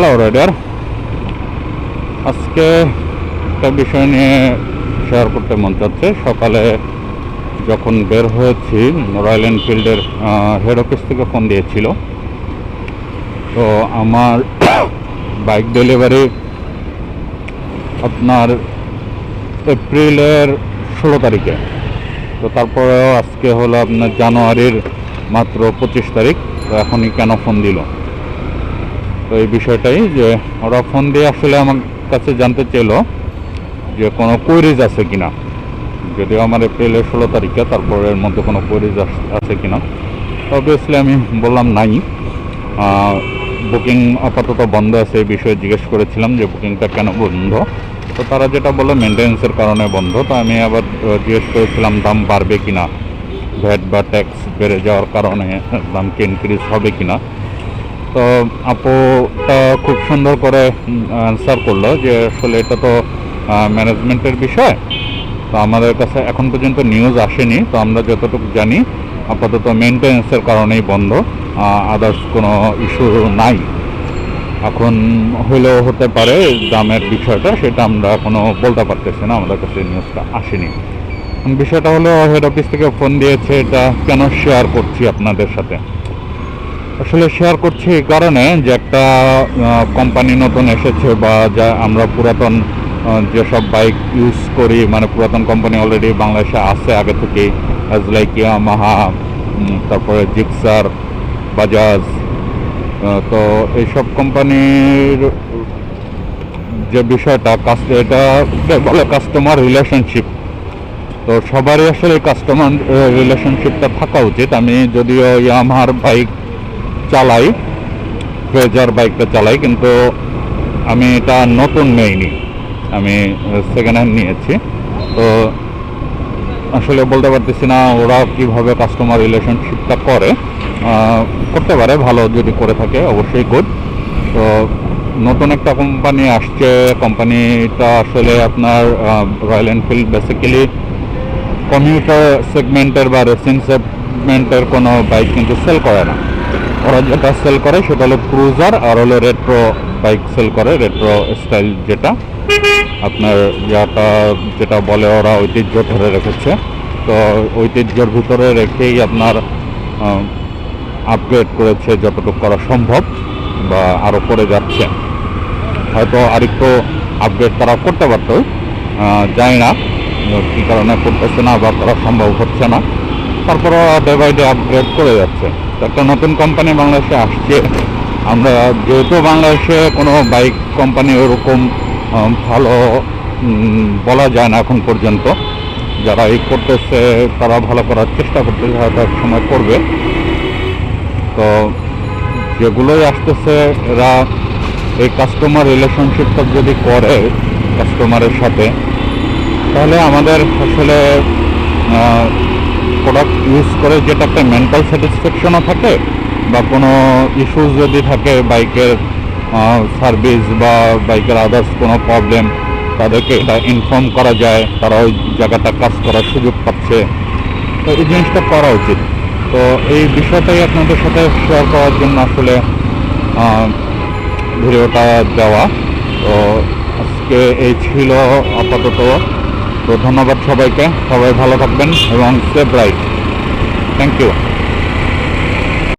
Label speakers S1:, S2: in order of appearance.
S1: Hello rider আজকে একটা বিষয় নিয়ে শেয়ার করতে মন চাচ্ছে। সকালে যখন বের হয়েছি রয়্যাল এনফিল্ডের হেড অফিস থেকে ফোন দিয়েছিল। তো আমার বাইক ডেলিভারি আপনার এপ্রিলের ষোলো তারিখে। তো তারপরেও আজকে হলো আপনার জানুয়ারির মাত্র পঁচিশ তারিখ। তো এখনই কেন ফোন দিল? তো এই বিষয়টাই যে ওরা ফোন দিয়ে আসলে আমার কাছে জানতে চাইলো যে কোনো কোয়েরিজ আছে কিনা। যদিও আমার এপ্রিলের ষোলো তারিখে তারপরের মধ্যে কোনো কোয়েরিজ আছে কিনা। অবভিয়াসলি আমি বললাম নাই। বুকিং আপাতত বন্ধ আছে এই বিষয়ে জিজ্ঞেস করেছিলাম যে বুকিংটা কেন বন্ধ। তো তারা যেটা বলল মেনটেন্সের কারণে বন্ধ। তো আমি আবার জিজ্ঞেস করেছিলাম, দাম বাড়বে কিনা? ভ্যাট বা ট্যাক্স বেড়ে যাওয়ার কারণে, দাম কি ইনক্রিজ হবে কিনা? তো আপুটা খুব সুন্দর করে অ্যান্সার করল যে আসলে এটা তো ম্যানেজমেন্টের বিষয়। তো আমাদের কাছে এখন পর্যন্ত নিউজ আসেনি, তো আমরা যতটুকু জানি, আপাতত মেনটেন্সের কারণেই বন্ধ আদার্স কোনো ইস্যু নাই। এখন হইলেও হতে পারে দামের বিষয়টা, সেটা আমরা এখনও বলতে পারতেছি না, আমাদের কাছে নিউজটা আসেনি। বিষয়টা হলো হেড অফিস থেকে ফোন দিয়েছে, এটা কেন শেয়ার করছি আপনাদের সাথে? আসলে শেয়ার করছি এই কারণে যে একটা কোম্পানি নতুন এসেছে বা যা আমরা পুরাতন যেসব বাইক ইউজ করি মানে পুরাতন কোম্পানি অলরেডি বাংলাদেশে আছে আগে অ্যাজ লাইক ইয়ামাহা তারপরে জিক্সার বাজাজ তো এইসব কোম্পানির যে বিষয়টা কাস্ট এটা বলে কাস্টমার রিলেশনশিপ তো সবারই আসলে কাস্টমার রিলেশনশিপটা থাকা উচিত। আমি যদিও ইয়ামাহার বাইক চালাই ট্রেজার বাইকটা চালাই, কিন্তু আমি এটা নতুন নেইনি। আমি সেকেন্ড হ্যান্ড নিয়েছি। তো আসলে বলতে পারতেছি না, ওরা কীভাবে কাস্টমার রিলেশনশিপটা করে। করতে পারে, ভালো যদি করে থাকে, অবশ্যই গুড তো নতুন একটা কোম্পানি আসছে কোম্পানিটা আসলে আপনার রয়্যাল এনফিল্ড বেসিক্যালি কমিউটার সেগমেন্টের বা রেসিং সেগমেন্টের কোনো বাইক কিন্তু সেল করে না। ওরা যেটা সেল করে সেটা হলো ক্রুজার আর হলো রেট্রো বাইক সেল করে রেট্রো স্টাইল যেটা। আপনার যেটা যেটা বলে ওরা ঐতিহ্য ধরে রেখেছে। তো ঐতিহ্যের ভিতরে রেখেই আপনার আপগ্রেড করেছে যতটুকু করা সম্ভব বা আরও করে যাচ্ছে। হয়তো আরেকটু আপগ্রেড তারা করতে পারতো জানি না, কী কারণে করতেছে না বা করা সম্ভব হচ্ছে না। তারপরে ডে বাই ডে আপগ্রেড করে যাচ্ছে। একটা নতুন কোম্পানি বাংলাদেশে আসছে। আমরা যেহেতু বাংলাদেশে কোনো বাইক কোম্পানি ওরকম ভালো বলা যায় না এখন পর্যন্ত। যারা এই করতেছে, তারা ভালো করার চেষ্টা করতেছে হয়তো এক সময় করবে। তো যেগুলোই আসতেছে, এরা এই কাস্টমার রিলেশনশিপটা যদি করে কাস্টমারের সাথে, তাহলে আমাদের আসলে প্রোডাক্ট ইউজ করে যেটা একটা মেন্টাল স্যাটিসফ্যাকশনও থাকে বা কোনো ইস্যুস যদি থাকে বাইকের সার্ভিস বা বাইকের আদার্স কোনো প্রবলেম তাদেরকে এটা ইনফর্ম করা যায়, তারা ওই জায়গাটা কাজ করার সুযোগ পাচ্ছে। তো এই জিনিসটা করা উচিত। তো এই বিষয়টাই আপনাদের সাথে শেয়ার করার জন্য আসলে ভিডিওটা দেওয়া। তো আজকে এই ছিল আপাতত। তো ধন্যবাদ সবাইকে। সবাই ভালো থাকবেন এবং সেফ রাইড থ্যাংক ইউ